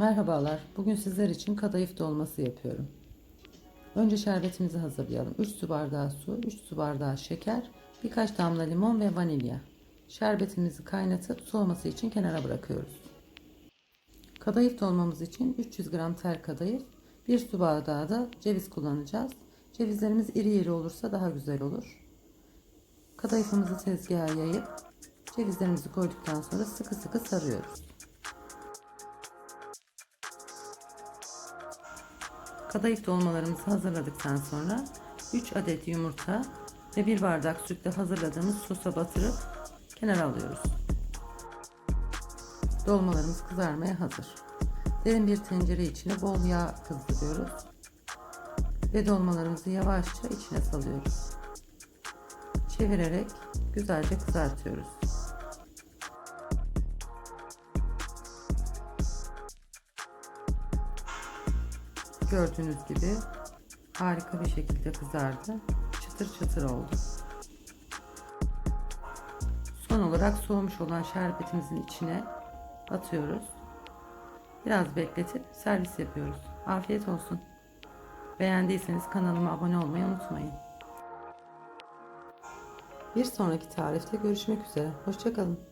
Merhabalar. Bugün sizler için kadayıf dolması yapıyorum. Önce şerbetimizi hazırlayalım. 3 su bardağı su, 3 su bardağı şeker, birkaç damla limon ve vanilya. Şerbetimizi kaynatıp soğuması için kenara bırakıyoruz. Kadayıf dolmamız için 300 gram tel kadayıf, 1 su bardağı da ceviz kullanacağız. Cevizlerimiz iri iri olursa daha güzel olur. Kadayıfımızı tezgaha yayıp cevizlerimizi koyduktan sonra sıkı sıkı sarıyoruz. Kadayıf dolmalarımızı hazırladıktan sonra 3 adet yumurta ve 1 bardak sütle hazırladığımız sosa batırıp kenara alıyoruz. Dolmalarımız kızarmaya hazır. Derin bir tencere içine bol yağ kızdırıyoruz. Ve dolmalarımızı yavaşça içine salıyoruz. Çevirerek güzelce kızartıyoruz. Gördüğünüz gibi harika bir şekilde kızardı. Çıtır çıtır oldu. Son olarak soğumuş olan şerbetimizin içine atıyoruz. Biraz bekletip servis yapıyoruz. Afiyet olsun. Beğendiyseniz kanalıma abone olmayı unutmayın. Bir sonraki tarifte görüşmek üzere. Hoşçakalın.